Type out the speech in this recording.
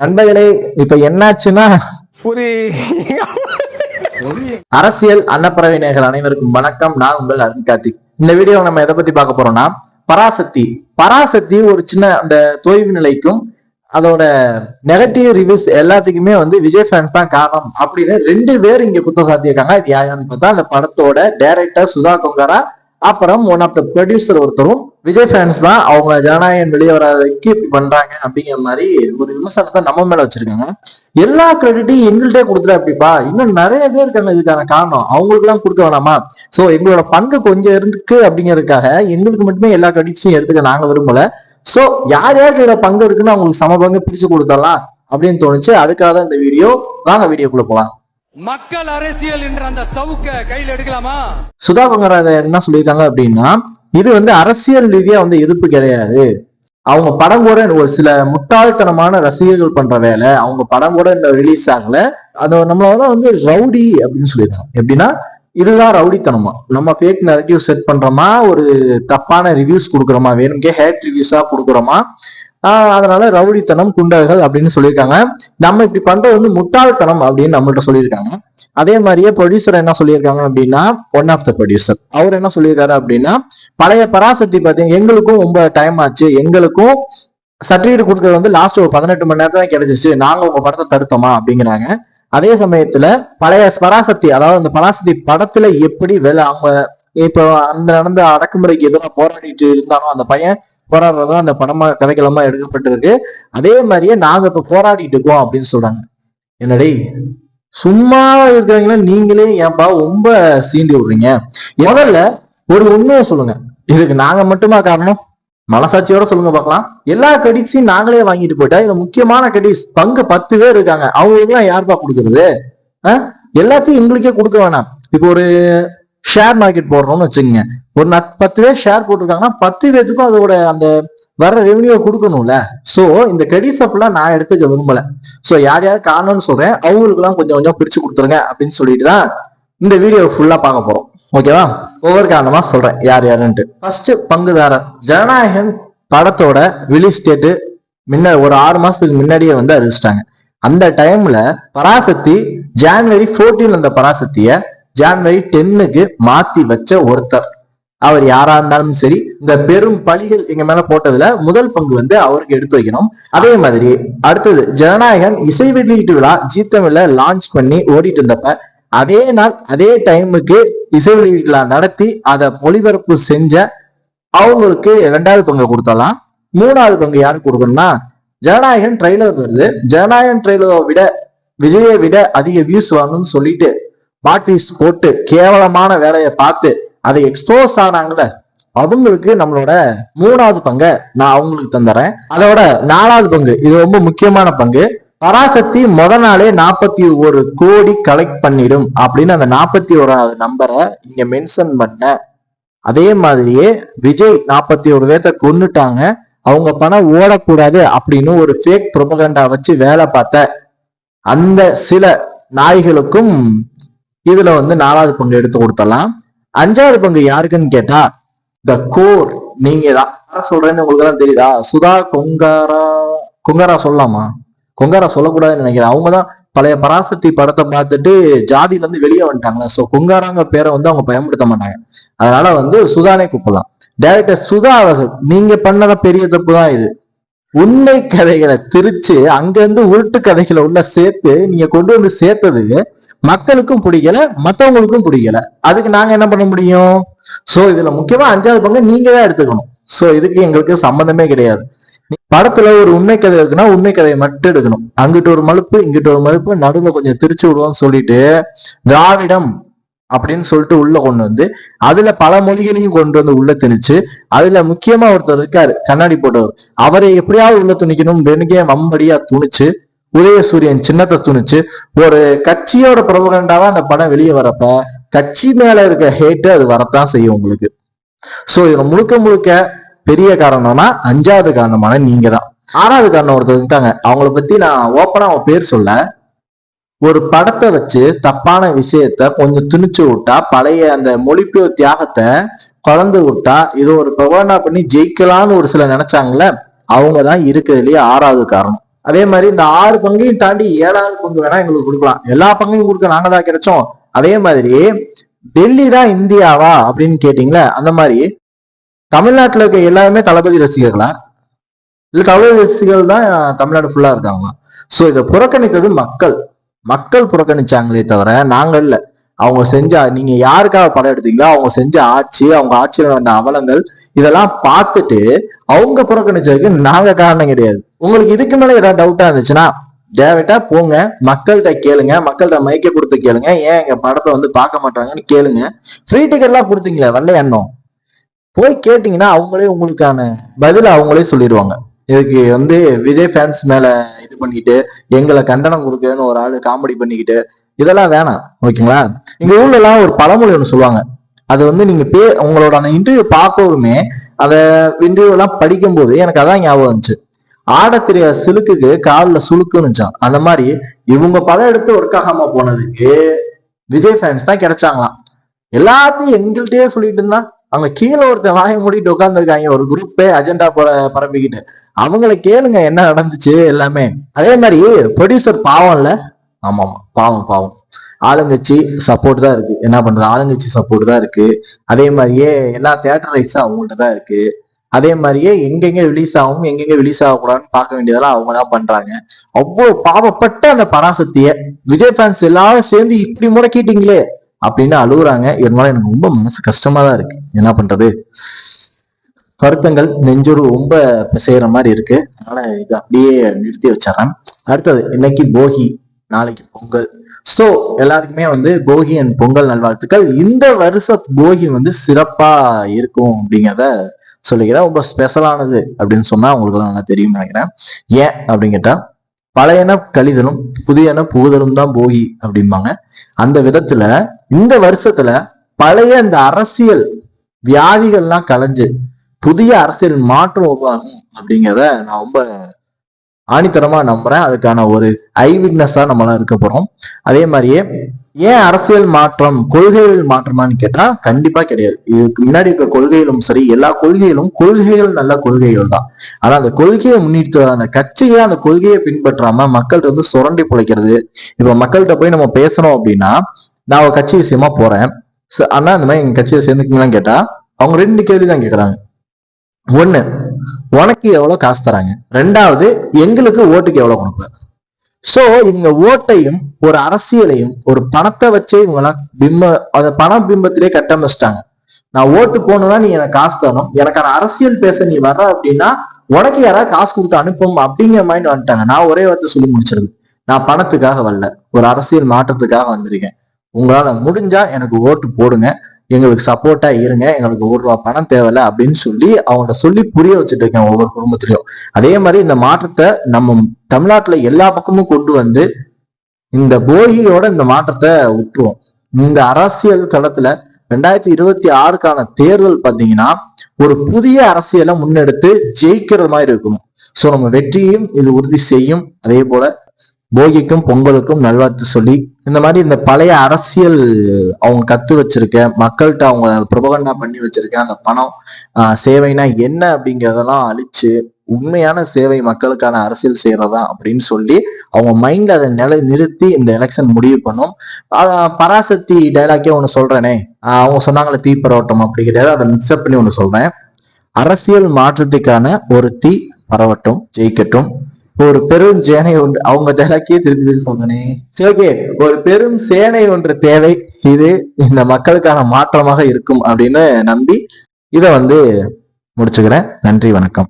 நண்பர்களே இப்ப என்னாச்சுன்னா ஒரு அரசியல் அன்னப்பறவையினர்கள் அனைவருக்கும் வணக்கம். நான் உங்கள் அருண் கார்த்திக். இந்த வீடியோ நம்ம எதை பத்தி பார்க்க போறோம்னா பராசக்தி. பராசக்தி ஒரு சின்ன அந்த தொய்வு நிலைக்கும் அதோட நெகட்டிவ் ரிவ்யூஸ் எல்லாத்துக்குமே வந்து விஜய் ஃபேன்ஸ் தான் காரணம் அப்படின்னு ரெண்டு பேர் இங்க குத்தம் சாத்தியிருக்காங்க. இது யாருன்னு பார்த்தா அந்த படத்தோட டைரக்டர் சுதா கொங்கரா அப்புறம் ஒன் ஆஃப் த ப்ரொடியூசர் ஒருத்தரும் விஜய் ஃபேன்ஸ் தான் அவங்க ஜனநாயகம் வெளியே வராதக்கு இப்படி பண்றாங்க அப்படிங்கிற மாதிரி ஒரு விமர்சனத்தை நம்ம மேல வச்சிருக்காங்க. எல்லா கிரெடிட்டையும் எங்கள்கிட்ட கொடுத்துட அப்படிப்பா. இன்னும் நிறைய பேர் இருக்காங்க இதுக்கான காரணம். அவங்களுக்கு எல்லாம் கொடுக்க வேணாமா? சோ எங்களோட பங்கு கொஞ்சம் இருக்கு அப்படிங்கறதுக்காக எங்களுக்கு மட்டுமே எல்லா கிரெடிட்ஸையும் எடுத்துக்க நாங்க விரும்பல. சோ யார் யாருக்கு இதுல பங்கு இருக்குன்னு அவங்களுக்கு சம பங்கு பிரிச்சு கொடுத்துடலாம் அப்படின்னு தோணுச்சு. அதுக்காக தான் இந்த வீடியோ வாங்க வீடியோக்குள்ள போலாம் மக்கள் அரசியல் என்ற அந்த சவுக்க கையில் எடுக்கலாமா? சுதா என்ன சொல்லியிருக்காங்க அப்படின்னா இது வந்து அரசியல் ரீதியா வந்து எதிர்ப்பு கிடையாது. அவங்க படம் கூட ஒரு சில முட்டாள்தனமான ரசிகர்கள் பண்ற வேலை. அவங்க படம் கூட இந்த ரிலீஸ் ஆகல. அது நம்மளால வந்து ரவுடி அப்படின்னு சொல்லியிருக்காங்க எப்படின்னா இதுதான் ரவுடித்தனமா. நம்ம ஃபேக் நெரட்டிவ் செட் பண்றோமா? ஒரு தப்பான ரிவ்யூஸ் கொடுக்குறோமா? வேணும்கே ஹேட் ரிவ்யூஸா கொடுக்குறோமா? அதனால ரவுடித்தனம் குண்டர்கள் அப்படின்னு சொல்லியிருக்காங்க. நம்ம இப்படி பண்றது வந்து முட்டாள்தனம் அப்படின்னு நம்மள்ட்ட சொல்லியிருக்காங்க. அதே மாதிரியே ப்ரொடியூசர் என்ன சொல்லியிருக்காங்க அப்படின்னா ஒன் ஆஃப் த ப்ரொடியூசர் அவர் என்ன சொல்லியிருக்காரு அப்படின்னா பழைய பராசக்தி பார்த்தீங்கன்னா எங்களுக்கும் ரொம்ப டைம் ஆச்சு. எங்களுக்கும் சர்டிஃபிகேட் கொடுக்கறது வந்து லாஸ்ட் ஒரு பதினெட்டு மணி நேரத்துல கிடைச்சிச்சு. நாங்க உங்க படத்தை தடுத்தோமா அப்படிங்கிறாங்க. அதே சமயத்துல பழைய பராசக்தி அதாவது அந்த பராசக்தி படத்துல எப்படி வேலை அவங்க இப்போ அந்த நடந்த அடக்குமுறைக்கு எதிராக போராடிட்டு இருந்தாலும் அந்த பையன் போராடுறதா அந்த படமா கதைக்களமா எடுக்கப்பட்டிருக்கு. அதே மாதிரியே நாங்க இப்ப போராடிட்டு இருக்கோம் அப்படின்னு சொல்றாங்க. என்னடே? சும்மா இருக்கிறீங்களா? நீங்களே ஏன்பா ரொம்ப சீண்டி விடுறீங்க? முதல்ல ஒரு உண்மையை சொல்லுங்க. இதுக்கு நாங்க மட்டுமா காரணம்? மனசாட்சியோட சொல்லுங்க பார்க்கலாம். எல்லா கடிக்ஸையும் நாங்களே வாங்கிட்டு போயிட்டா இதுல முக்கியமான கடிஸ் பங்கு பத்து பேர் இருக்காங்க. அவங்களுக்கு எல்லாம் யாருப்பா கொடுக்கறது? எல்லாத்தையும் எங்களுக்கே கொடுக்க வேணாம். இப்போ ஒரு ஷேர் மார்க்கெட் போடுறோம்னு வச்சுக்கோங்க. ஒரு நத்- பத்து பேர் ஷேர் போட்டிருக்காங்கன்னா பத்து பேத்துக்கும் அதோட அந்த வர்ற ரெவன்யூ கொடுக்கணும்ல. ஸோ இந்த கடிஸ் அப்படிலாம் நான் எடுத்துக்க விரும்பல. ஸோ யார் யார் காணும்னு சொல்றேன். அவங்களுக்குலாம் கொஞ்சம் கொஞ்சம் பிரிச்சு கொடுத்துருங்க அப்படின்னு சொல்லிட்டு தான் இந்த வீடியோ ஃபுல்லா பார்க்க போறோம். ஓகேவா ஒவ்வொரு காரணமா சொல்றேன் யார் யாருன்ட்டு. ஃபர்ஸ்ட் பங்குதாரர். ஜனநாயகன் படத்தோட ரிலீஸ் டேட்டு முன்ன ஒரு ஆறு மாசத்துக்கு முன்னாடியே வந்து அறிவிச்சிட்டாங்க. அந்த டைம்ல பராசக்தி ஜான்வரி 14 அந்த பராசக்தியை ஜான்வரி டென்னுக்கு மாத்தி வச்ச ஒருத்தர். அவர் யாரா இருந்தாலும் சரி இந்த பெரும் பழிகள் எங்க மேல போட்டதுல முதல் பங்கு வந்து அவருக்கு எடுத்து வைக்கணும். அதே மாதிரி அடுத்தது ஜனநாயகன் இசை வெளியீட்டு விழா ஜீத்தமில்ல லான்ச் பண்ணி ஓடிட்டு இருந்தப்ப அதே நாள் அதே டைமுக்கு இசை வெளியீட்டு விழா நடத்தி அதை ஒளிபரப்பு செஞ்ச அவங்களுக்கு ரெண்டாவது பங்கு கொடுத்தலாம். மூணாவது பங்கு யாருக்கு கொடுக்கணும்னா ஜனநாயகன் ட்ரெய்லர் வருது. ஜனநாயகன் ட்ரெய்லரை விட விஜயை விட அதிக வியூஸ் வாங்கணும்னு சொல்லிட்டு பாட்ரிஸ் போட்டு கேவலமான வேலையை பார்த்து அதை எக்ஸ்போஸ் ஆனாங்கல்ல அவங்களுக்கு நம்மளோட மூணாவது பங்கை நான் அவங்களுக்கு தந்துடுறேன் அதோட நாலாவது பங்கு இது ரொம்ப முக்கியமான பங்கு. பராசக்தி முத நாளே நாற்பத்தி ஒரு கோடி கலெக்ட் பண்ணிடும் அப்படின்னு அந்த நாற்பத்தி ஓராவது நம்பரை இங்க மென்ஷன் பண்ண அதே மாதிரியே விஜய் நாற்பத்தி ஒரு பேர்த்த கொன்னுட்டாங்க. அவங்க பணம் ஓடக்கூடாது அப்படின்னு ஒரு ஃபேக் ப்ரொபகண்டா வச்சு வேலை பார்த்த அந்த சில நாய்களுக்கும் இதுல வந்து நாலாவது பங்கு எடுத்து கொடுத்தலாம் அஞ்சாவது பங்கு யாருக்குன்னு கேட்டா த கோர் நீங்க தான் சொல்றேன்னு உங்களுக்கு எல்லாம் தெரியுதா? சுதா கொங்காரா கொங்காரா சொல்லலாமா? கொங்காரா சொல்லக்கூடாதுன்னு நினைக்கிறேன். அவங்க தான் பழைய பராசக்தி படத்தை பார்த்துட்டு ஜாதியில இருந்து வெளியே வந்துட்டாங்களா. சோ கொங்காராங்க பேரை வந்து அவங்க பயன்படுத்த மாட்டாங்க. அதனால வந்து சுதானே கூப்பிடலாம். டேரக்டர் சுதா அவர்கள் நீங்க பண்ணத பெரிய தப்பு தான் இது. உண்மை கதைகளை திரிச்சு அங்கிருந்து உருட்டு கதைகளை உள்ள சேர்த்து நீங்க கொண்டு வந்து சேர்த்தது மக்களுக்கும் பிடிக்கல மத்தவங்களுக்கும் பிடிக்கல. அதுக்கு நாங்க என்ன பண்ண முடியும்? சோ இதுல முக்கியமா அஞ்சாவது பங்கு நீங்க தான் எடுத்துக்கணும். சோ இதுக்கு எங்களுக்கு சம்பந்தமே கிடையாது. படத்துல ஒரு உண்மை கதை இருக்குன்னா உண்மை கதையை மட்டும் எடுக்கணும். அங்கிட்டு ஒரு மலுப்பு இங்கிட்டு ஒரு மலுப்பு நடுவுல கொஞ்சம் திரிச்சு விடுவோம்னு சொல்லிட்டு திராவிடம் அப்படின்னு சொல்லிட்டு உள்ள கொண்டு வந்து அதுல பல மொழிகளையும் கொண்டு வந்து உள்ள திணிச்சு அதுல முக்கியமா ஒருத்தர் இருக்காரு கண்ணாடி போட்டவர். அவரை எப்படியாவது உள்ள துணிக்கணும் வெனுக்கே வம்படியா துணிச்சு உதயசூரியன் சின்னத்தை துணிச்சு ஒரு கட்சியோட பிரபகண்டாவா அந்த படம் வெளியே வரப்ப கட்சி மேல இருக்க ஹேட்டு அது வரத்தான் செய்யும் உங்களுக்கு. சோ இதுல முழுக்க முழுக்க பெரிய காரணம்னா அஞ்சாவது காரணமான நீங்க தான் ஆறாவது காரணம் ஒருத்தர் இருக்காங்க அவங்கள பத்தி நான் ஓப்பனா அவங்க பேர் சொல்ல. ஒரு படத்தை வச்சு தப்பான விஷயத்த கொஞ்சம் துணிச்சு விட்டா பழைய அந்த மொழிபெயர் தியாகத்தை கலந்து விட்டா இது ஒரு பகவானா பண்ணி ஜெயிக்கலாம்னு ஒரு சிலர் நினைச்சாங்கல்ல அவங்க தான் இருக்கிறதுலயே ஆறாவது காரணம். அதே மாதிரி இந்த ஆறு பங்கையும் தாண்டி ஏழாவது பங்கு வேணா எங்களுக்கு கொடுக்கலாம். எல்லா பங்கையும் கொடுக்க நாங்க தான் கிடைச்சோம். அதே மாதிரி டெல்லி தான் இந்தியாவா அப்படின்னு கேட்டீங்களே அந்த மாதிரி தமிழ்நாட்டில் இருக்க எல்லாருமே தளபதி ரசிகர்களா? இல்ல தளபதி ரசிகர்கள் தான் தமிழ்நாடு ஃபுல்லா இருக்காங்களா? சோ இதை புறக்கணித்தது மக்கள். மக்கள் புறக்கணிச்சாங்களே தவிர நாங்கள் இல்ல. அவங்க செஞ்ச நீங்க யாருக்காக படம் எடுத்தீங்களோ அவங்க செஞ்ச ஆட்சி அவங்க ஆட்சியில் வந்த அவலங்கள் இதெல்லாம் பார்த்துட்டு அவங்க புறக்கணிச்சதுக்கு நாங்க காரணம் கிடையாது. உங்களுக்கு இதுக்கு மேல ஏதாவது டவுட்டா இருந்துச்சுன்னா டேரக்டா போங்க. மக்கள்கிட்ட கேளுங்க. மக்கள்கிட்ட மைக்க கொடுத்து கேளுங்க. ஏன் எங்க படத்தை வந்து பார்க்க மாட்டாங்கன்னு கேளுங்க. ஃப்ரீ டிக்கெட் எல்லாம் கொடுத்தீங்களே வரல எண்ணம் போய் கேட்டீங்கன்னா அவங்களே உங்களுக்கான பதில அவங்களே சொல்லிடுவாங்க. இதுக்கு வந்து விஜய் ஃபேன்ஸ் மேல இது பண்ணிட்டு எங்களை கண்டனம் கொடுக்குன்னு ஒரு ஆளு காமெடி பண்ணிக்கிட்டு இதெல்லாம் வேணாம். ஓகேங்களா? எங்க ஊர்ல எல்லாம் ஒரு பழமொழி ஒன்று சொல்லுவாங்க. அது வந்து நீங்க பே உங்களோட அந்த இன்டர்வியூ பார்க்கவுமே அதை இன்டர்வியூ எல்லாம் படிக்கும்போது எனக்கு அதான் ஞாபகம் வந்துச்சு. ஆட தெரியாத சிலுக்குக்கு காலில் சுளுக்குன்னு அந்த மாதிரி இவங்க படம் எடுத்து ஒர்க் ஆகாம போனதுக்கு விஜய் ஃபேன்ஸ் தான் கிடைச்சாங்களாம். எல்லாத்தையும் எங்கள்கிட்டயே சொல்லிட்டு இருந்தா அவங்க கீழே ஒருத்தன் வாய மூடிட்டு உட்காந்துருக்காங்க ஒரு குரூப்பே அஜெண்டா போல பரப்பிக்கிட்டு. அவங்கள கேளுங்க என்ன நடந்துச்சு எல்லாமே. அதே மாதிரி ப்ரொடியூசர் பாவம் இல்ல. ஆமா ஆமா பாவம் பாவம். ஆளுங்கட்சி சப்போர்ட் தான் இருக்கு. என்ன பண்றது? ஆளுங்கட்சி சப்போர்ட் தான் இருக்கு. அதே மாதிரியே எல்லா தேட்டர் ரைட்ஸும் அவங்கள்ட்ட தான் இருக்கு. அதே மாதிரியே எங்கெங்க ரிலீஸ் ஆகும் எங்கெங்க ரிலீஸ் ஆகக்கூடாதுன்னு பார்க்க வேண்டியதெல்லாம் அவங்க தான் பண்றாங்க. அவ்வளவு பாவப்பட்ட அந்த பராசக்திய விஜய் ஃபேன்ஸ் எல்லாரும் சேர்ந்து இப்படி முடக்கிட்டீங்களே அப்படின்னு அழுகுறாங்க. இருந்தாலும் எனக்கு ரொம்ப மனசு கஷ்டமா தான் இருக்கு. என்ன பண்றது? வருத்தங்கள் நெஞ்சொரு ரொம்ப பிசைகிற மாதிரி இருக்கு. அதனால இது அப்படியே நிறுத்தி வச்சிடறேன். அடுத்தது இன்னைக்கு போகி நாளைக்கு பொங்கல். சோ எல்லாருக்குமே வந்து போகி அண்ட் பொங்கல் நல்வாழ்த்துக்கள். இந்த வருஷ போகி வந்து சிறப்பா இருக்கும் அப்படிங்கிறத சொல்லிக்கிறேன் ரொம்ப ஸ்பெஷலானது அப்படின்னு சொன்னா உங்களுக்கு நல்லா தெரியும் நினைக்கிறேன். ஏன் அப்படின்னு கேட்டா பழையன கழிதலும் புதியன புகுதலும் தான் போகி அப்படிம்பாங்க. அந்த விதத்துல இந்த வருஷத்துல பழைய இந்த அரசியல் வியாதிகள்லாம் கலைஞ்சு புதிய அரசியல் மாற்றம் உருவாகும் அப்படிங்கிறத நான் ரொம்ப ஆணித்தரமா நம்புறேன். அதுக்கான ஒரு ஐ விட்னஸா நம்மளாம் இருக்க போறோம். அதே மாதிரியே ஏன் அரசியல் மாற்றம் கொள்கைகள் மாற்றமான்னு கேட்டா கண்டிப்பா கிடையாது. இதுக்கு முன்னாடி இருக்க கொள்கைகளும் சரி எல்லா கொள்கைகளும் கொள்கைகள் நல்ல கொள்கைகள் தான். ஆனா அந்த கொள்கையை முன்னிட்டு வர அந்த கட்சியை அந்த கொள்கையை பின்பற்றாம மக்கள்கிட்ட வந்து சுரண்டி பிழைக்கிறது. இப்ப மக்கள்கிட்ட போய் நம்ம பேசணும் அப்படின்னா நான் ஒரு கட்சி விஷயமா போறேன். ஆனா இந்த மாதிரி எங்க கட்சியை சேர்ந்துக்கலாம் கேட்டா அவங்க ரெண்டு கேள்வி தான் கேக்குறாங்க. ஒண்ணு உனக்கு எவ்வளவு காசு தராங்க? ரெண்டாவது எங்களுக்கு ஓட்டுக்கு எவ்வளவு கொடுப்பேன் சோ இவங்க ஓட்டையும் ஒரு அரசியலையும் ஒரு பணத்தை வச்சே இவங்கெல்லாம் பிம்ப அந்த பண பிம்பத்திலே கட்டமைச்சிட்டாங்க நான் ஓட்டு போகணும்னா நீ எனக்கு காசு தரணும். எனக்கான அரசியல் பேச நீ வர்ற அப்படின்னா உனக்கு யாராவது காசு கொடுத்து அனுப்பும் அப்படிங்கிற மாதிரி வந்துட்டாங்க. நான் ஒரே வார்த்தை சொல்லி முடிச்சிருது. நான் பணத்துக்காக வரல. ஒரு அரசியல் மாற்றத்துக்காக வந்திருக்கேன். உங்களால முடிஞ்சா எனக்கு ஓட்டு போடுங்க. எங்களுக்கு சப்போர்ட்டா இருங்க எங்களுக்கு ஒரு ரூபா பணம் தேவையில்ல அப்படின்னு சொல்லி அவங்கள்ட்ட சொல்லி புரிய வச்சுட்டு இருக்கேன் ஒவ்வொரு குடும்பத்திலையும். அதே மாதிரி இந்த மாற்றத்தை நம்ம தமிழ்நாட்டுல எல்லா பக்கமும் கொண்டு வந்து இந்த போகியோட இந்த மாற்றத்தை விட்டுருவோம். இந்த அரசியல் தளத்துல ரெண்டாயிரத்தி இருபத்தி ஆறுக்கான தேர்தல் பாத்தீங்கன்னா ஒரு புதிய அரசியலை முன்னெடுத்து ஜெயிக்கிற மாதிரி இருக்கணும். சோ நம்ம வெற்றியும் இது உறுதி செய்யும். அதே போல போகிக்கும் பொங்கலுக்கும் நல்வாழ்த்து சொல்லி இந்த மாதிரி இந்த பழைய அரசியல் அவங்க கத்து வச்சிருக்க மக்கள்கிட்ட அவங்க பிரபகண்டா பண்ணி வச்சிருக்க அந்த பணம் சேவைனா என்ன அப்படிங்கிறதெல்லாம் அழிச்சு உண்மையான சேவை மக்களுக்கான அரசியல் செய்யறதா அப்படின்னு சொல்லி அவங்க மைண்ட்ல அதை நிலை நிறுத்தி இந்த எலெக்ஷன் முடிவு பண்ணும். பராசக்தி டைலாக்கே ஒன்று சொல்றேனே. அவங்க சொன்னாங்களே தீ பரவட்டம் அப்படிங்கிறத அதை மிக்சப் பண்ணி ஒன்று சொல்றேன். அரசியல் மாற்றத்துக்கான ஒரு தீ பரவட்டும் ஜெயிக்கட்டும். ஒரு பெரும் சேனை ஒன்று அவங்க டைலாக்கே திருப்பி திருப்பி சொன்னனே சரி ஓகே. ஒரு பெரும் சேனை ஒன்று தேவை. இது இந்த மக்களுக்கான மாற்றமாக இருக்கும் அப்படின்னு நம்பி இதை வந்து முடிச்சுக்கிறேன். நன்றி வணக்கம்.